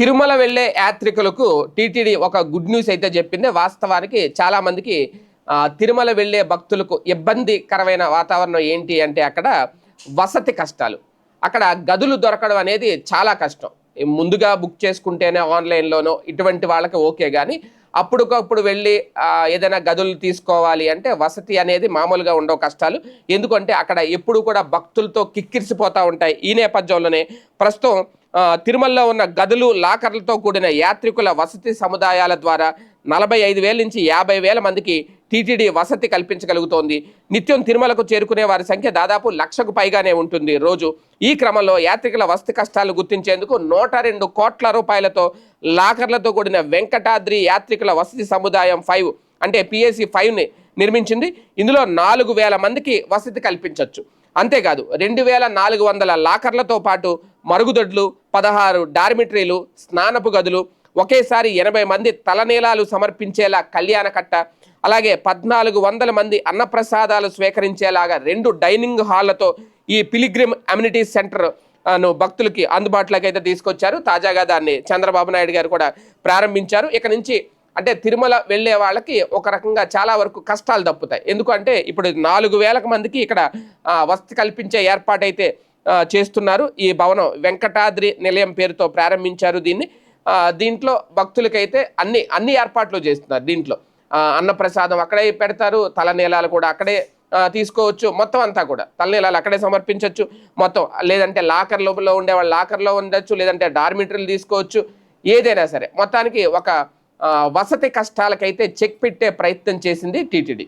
తిరుమల వెళ్ళే యాత్రికులకు టీటీడీ ఒక గుడ్ న్యూస్ అయితే చెప్పింది. వాస్తవానికి చాలా మందికి తిరుమల వెళ్ళే భక్తులకు ఇబ్బందికరమైన వాతావరణం ఏంటి అంటే అక్కడ వసతి కష్టాలు. అక్కడ గదులు దొరకడం అనేది చాలా కష్టం. ముందుగా బుక్ చేసుకుంటేనే ఆన్లైన్లోనో ఇటువంటి వాళ్ళకి ఓకే కానీ అప్పుడుకప్పుడు వెళ్ళి ఏదైనా గదులు తీసుకోవాలి అంటే వసతి అనేది మామూలుగా ఉండవు కష్టాలు. ఎందుకంటే అక్కడ ఎప్పుడు కూడా భక్తులతో కిక్కిరిసిపోతూ ఉంటాయి. ఈ నేపథ్యంలోనే ప్రస్తుతం తిరుమలలో ఉన్న గదులు లాకర్లతో కూడిన యాత్రికుల వసతి సముదాయాల ద్వారా నలభై ఐదు వేల నుంచి యాభై వేల మందికి టీటీడీ వసతి కల్పించగలుగుతోంది. నిత్యం తిరుమలకు చేరుకునే వారి సంఖ్య దాదాపు లక్షకు పైగానే ఉంటుంది. రోజు ఈ క్రమంలో యాత్రికుల వసతి కష్టాలు గుర్తించేందుకు నూట రెండు కోట్ల రూపాయలతో లాకర్లతో కూడిన వెంకటాద్రి యాత్రికుల వసతి సముదాయం ఫైవ్ అంటే పిఎస్సి ఫైవ్ని నిర్మించింది. ఇందులో నాలుగు వేల మందికి వసతి కల్పించవచ్చు అంతేకాదు రెండు వేల నాలుగు వందల లాకర్లతో పాటు మరుగుదొడ్లు పదహారు డార్మిటరీలు స్నానపు గదులు ఒకేసారి ఎనభై మంది తలనీలాలు సమర్పించేలా కళ్యాణ కట్ట అలాగే పద్నాలుగు వందల మంది అన్నప్రసాదాలు స్వీకరించేలాగా రెండు డైనింగ్ హాళ్ళతో ఈ పిలిగ్రిమ్ అమ్యూనిటీ సెంటర్ను భక్తులకి అందుబాటులోకి అయితే తీసుకొచ్చారు. తాజాగా దాన్ని చంద్రబాబు నాయుడు గారు కూడా ప్రారంభించారు. ఇక నుంచి అంటే తిరుమల వెళ్ళే వాళ్ళకి ఒక రకంగా చాలా వరకు కష్టాలు తప్పుతాయి. ఎందుకంటే ఇప్పుడు నాలుగు వేలకు మందికి ఇక్కడ వసతి కల్పించే ఏర్పాటైతే చేస్తున్నారు. ఈ భవనం వెంకటాద్రి నిలయం పేరుతో ప్రారంభించారు దీన్ని. దీంట్లో భక్తులకైతే అన్ని అన్ని ఏర్పాట్లు చేస్తున్నారు దీంట్లో. అన్నప్రసాదం అక్కడే పెడతారు. తలనీలాలు కూడా అక్కడే తీసుకోవచ్చు. మొత్తం అంతా కూడా తలనీలాలు అక్కడే సమర్పించవచ్చు మొత్తం లేదంటే లాకర్ లోపల ఉండే వాళ్ళు లాకర్లో ఉండొచ్చు లేదంటే డార్మిటరీలు తీసుకోవచ్చు. ఏదైనా సరే మొత్తానికి ఒక వసతి కష్టాలకైతే చెక్ పెట్టే ప్రయత్నం చేసింది టీటీడీ.